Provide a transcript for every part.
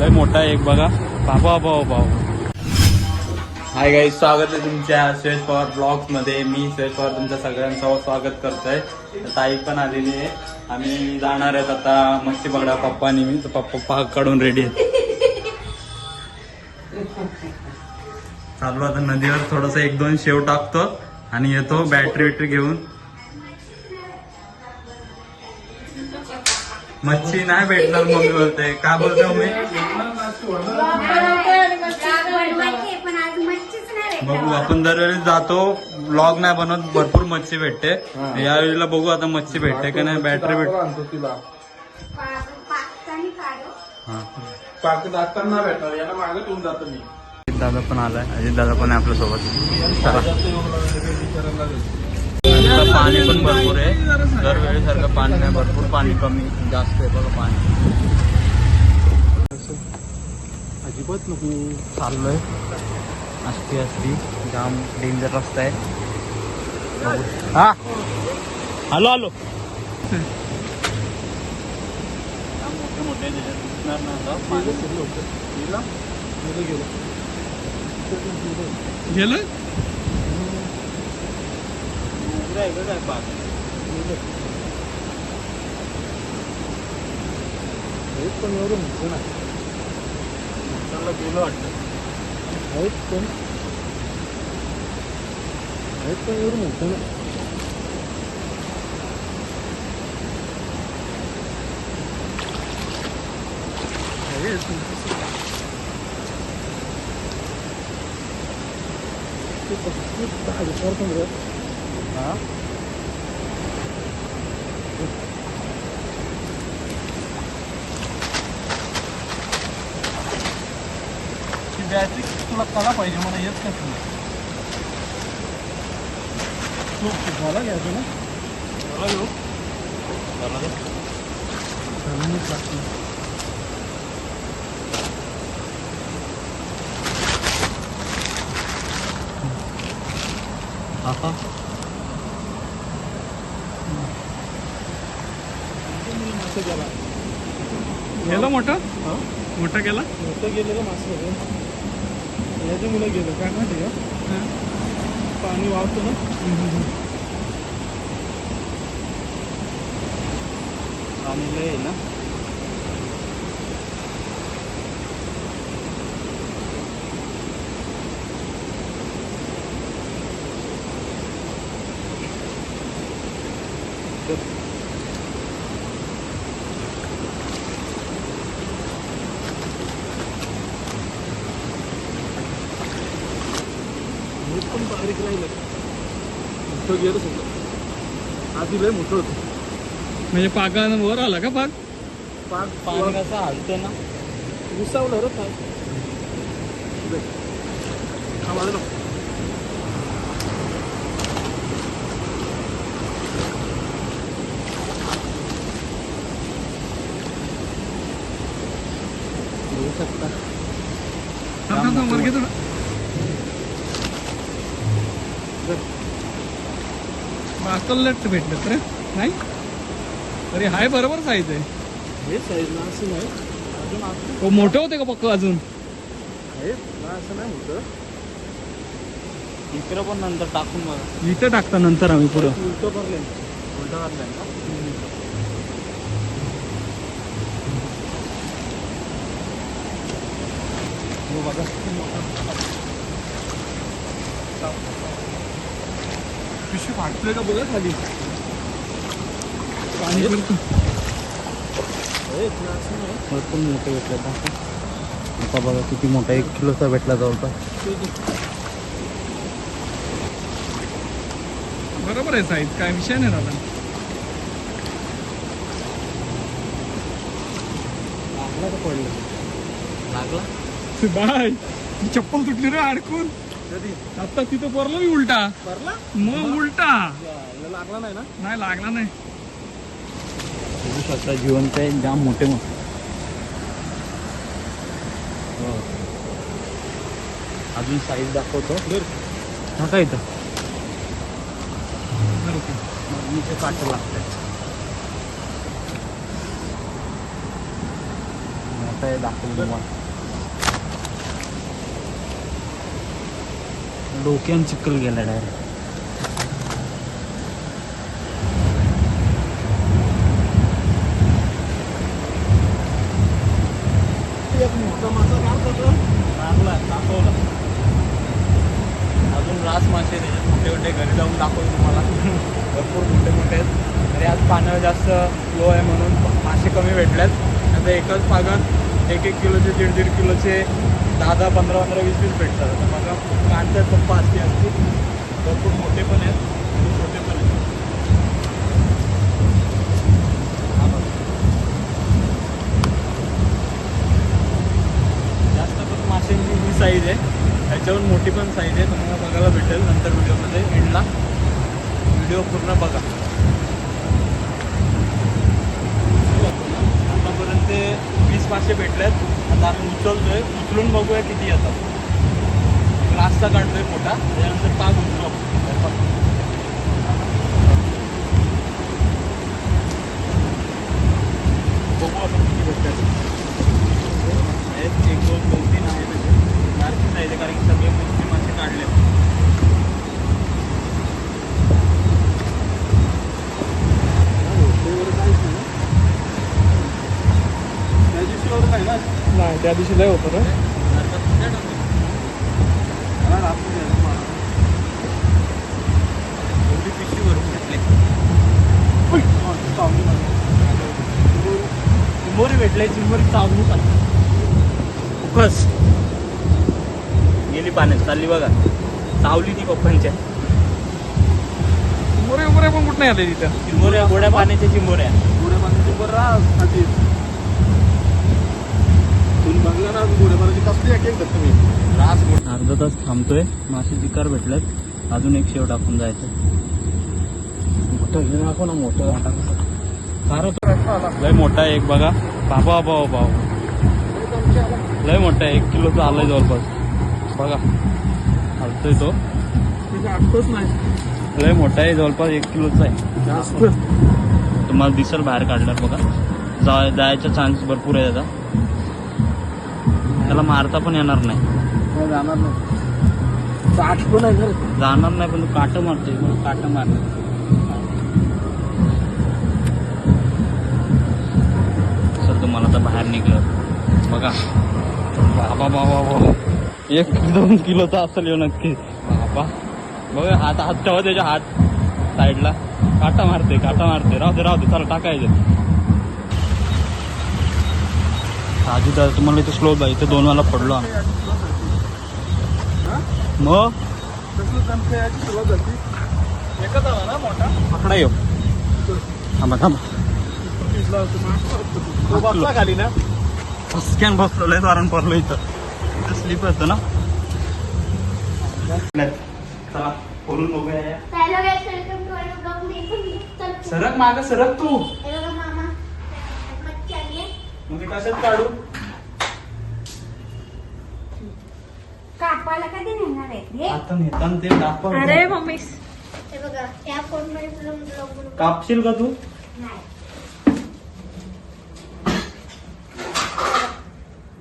लय मोठा एक बघा. बाबा बाबा बाबा हाय गाई स्वागत आहे तुमच्या सुरेश पवार ब्लॉग्समध्ये. मी सुरेश पवार तुमच्या सगळ्यांचं स्वागत करतोय. तर ताई पण आलेली आहे. आम्ही जाणार आहेत आता मच्छी पकडा पप्पा आणि मी. तर पप्पा पाक काढून रेडी आहेत. चालू आता नदीवर थोडस एक दोन शेव टाकतो आणि येतो बॅटरी वॅटरी घेऊन. मच्छी नाही भेटणार मम्मी बोलते. का बोलते मम्मी? बघू आपण दरवेळेस जातो. व्लॉग नाही बनवत भरपूर मच्छी भेटते. यावेळेला बघू आता मच्छी भेटते का नाही बॅटरी भेट आणतो तिला. पाकतानी काढू हा पाक दाखताना भेटणार याला मागे ठेवून जातो मी. अजित दादा पण आलाय. अजित दादा पण आहे आपल्यासोबत. चला. नदीला पाणी पण भरपूर पाणी नाही भरपूर पाणी कमी जास्त आहे बघा पाणी. अजिबात नको चाललोय. असती असती. जाम डेंजर रस्ता आहे. हा? आता. पाणी गेलं उघडं आहे का काय पाक पण एवढं मोठं नाही त्याला गेलं वाटतं आहेत पण आहेत पण एवढं मोठं नाही हा बॅटरी तुला कला पाहिजे मला येत का तुला झाला घ्यायचं ना चला घेऊ दे. धन्यवाद हा हा गेला गेलं मोठं हा मोठं गेला मोठं गेलं का मासे याच्या मुलं गेलं. काय माहिती का? पाणी वाहतो ना आणि लय ना? मोठं गेलं सगळं आधी लय मोठं होतं. म्हणजे पाकानं वर आला का पाक? पाक पाणी कसं हलते ना? विसावलं रे पाक. हा माझं नको. बघू शकता थांब, थांब, थांब, वर घे थोडं. लट भेटलं तर नाही? तरी हाय बरोबर साईज आहे. हे मोठं होते का पक्क अजून? असं नाही इकडं पण नंतर टाकून बघा. इथं टाकता नंतर आम्ही पुढं. उलटं भरले उलटा हो बघा. पिशवी फाटतोय का बघा खाली? पाणी भरपूर मोठे भेटले आता आता बघा किती मोठा एक किलोचा भेटला जवळपास. बरोबर आहे साईज काय विषय नाही दादा लागला का पडलं? लागला बाय चप्पल तुटली रे अडकून कधी? आता तिथं पडलो मी उलटा. मग उलटा. लागला नाही ना? नाही लागला नाही. बघू शकता जिवंत आहे जाम मोठे मोठे हो. अजून साईज दाखवतो. हा काय इथं. मगनीचे काटे लागतात मोठं आहे दाखवलं तुम्हाला. डोक्यान चिखल गेला डायरेक्ट मारला दाखवला. अजून रास मासे त्याच्यात मोठे मोठे घरी जाऊन दाखवतो तुम्हाला. भरपूर मोठे मोठे आहेत. तरी आज पाण्यावर जास्त लो आहे म्हणून मासे कमी भेटल्यात. आता एकच पागात एक एक किलोचे दीड दीड किलोचे दहा दहा पंधरा पंधरा वीस वीस भेटतात. आता बघा काढतात पप्पा असते असते. भरपूर मोठे पण आहेत छोटे पण आहेत. जास्त करून माशांची ही साईज आहे. त्याच्यावर मोठी पण साईज आहे. तुम्हाला बघायला भेटेल नंतर व्हिडिओमध्ये एंडला. व्हिडिओ पूर्ण बघा. आतापर्यंत वीस मासे भेटले आहेत आता आम्ही उचलतोय. उचलून बघूया किती येतात. ग्लासचा काढतोय मोठा त्याच्यानंतर पाक उचलू आपण. बघू आपण किती भेटतात आहेत. एक दोन दोन तीन आहे म्हणजे आहे ते कारण की सगळे मोठे मासे काढले त्या दिवशी ना त्या दिवशी लय होतं ना मला रात्री द्यायला मला. एवढी पिशवी भरून घेतले उई, हा, चावली मला. चिंबोरी भेटले चिंबोरी चावू का फुकस गेली पाण्यात चालली बघा. चावली ती पप्पांच्या. उमरे पण कुठं आले तिथं चिंबोऱ्या गोड्या पाण्याच्या चिंबोऱ्या. गोड्या पाण्याची बरं राहा खाती तुम्ही बघला ना गोड्या पाण्याची कसली एक एक धरतो मी रास अर्धा तास थांबतोय. मासे चिकार भेटल्यात अजून एक शेव टाकून जायचं. मोठं हे दाखव ना मोठं. फार लय मोठा एक बघा. बाबा बाबा बाबा. लय मोठा आहे. एक किलोचा आलाय जवळपास. बघा. हलतोय तो. लय मोठा आहे. जवळपास एक किलोचा आहे. तुम्हाला दिसेल बाहेर काढल्यावर बघा. जा जायचा चान्स भरपूर आहे त्याचा. त्याला मारता पण येणार नाही. जाणार नाही. तर जाणार नाही पण तू काट मारतोय. काट मारणार तुम्हाला आता बाहेर निघलं. बघा. बाबा बाबा बाबा. एक दोन किलोचा असेल येऊ नक्की. बाबा. बघा हात हात ठेवा त्याच्या हात. साईडला. काटा मारते काटा मारते. राहू दे राहू दे. चला टाकायचं. आजी दादा तुम्हाला इथे स्लो इथे दोन वेळा पडलो आम्ही. मग? एकच आला ना मोठा पकडा येऊ. थांबा थांबा. पिसला होता, खाली ना. बसलो पडलो इथं. इथं स्लीप होतं ना. चला बघूया. सरक माग सरक तू. मग कशात काढू? कापायला कधी नेणार? आता नेताना ते दाखव अरे मम्मी. हे बघा या फोनमध्ये तुला vlog बनवू. कापशील का तू? नाही.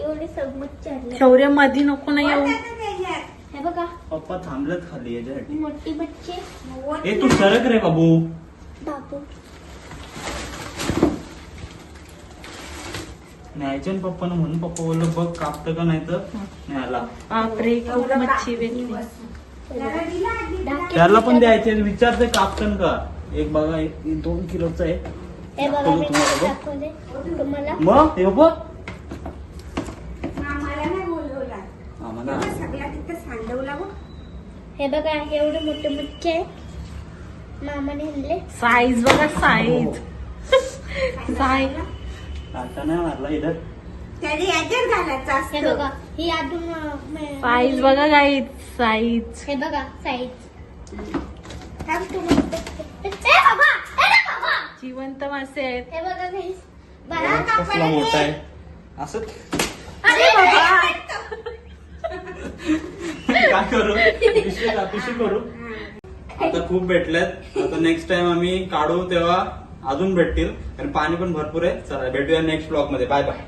एवढी. शौर्यमध्ये नको नाही येऊ. हे बघा. पप्पा थांबलेत खाली याच्यासाठी. मोठी ए तू सरक रे बाबू. बाबू. न्यायचे ना पप्पानं म्हणून पप्पा बोललो बघ कापतं का नाही तर न्यायला. बापरे खूप मच्छी भेटली. त्याला पण द्यायचे विचारते कापतन का? एक बघा एक दोन किलोचा आहे. हे बघा दाखवतो मी तुम्हाला बघ. दाखवते. तुम्हाला. मग हे बघ. हे बघा एवढे मोठे आहे मामाने आणले. साईज बघा साईज साईज काटा नाही मारला इधर त्याने याच्यात घालायचा हे बघा ही अजून साईज बघा गाईज साईज हे बघा साईज बाबा अरे बाबा. जिवंत मासे आहेत. हे बघा guys. कसला मोठा. आहे. असं अरे बाबा काय करू? पिशवी पिशवी करू आता खूप भेटलेत. आता नेक्स्ट टाइम आम्ही काढू तेव्हा अजून भेटतील. कारण पाणी पण भरपूर आहे. चला भेटूया नेक्स्ट ब्लॉगमध्ये. Bye bye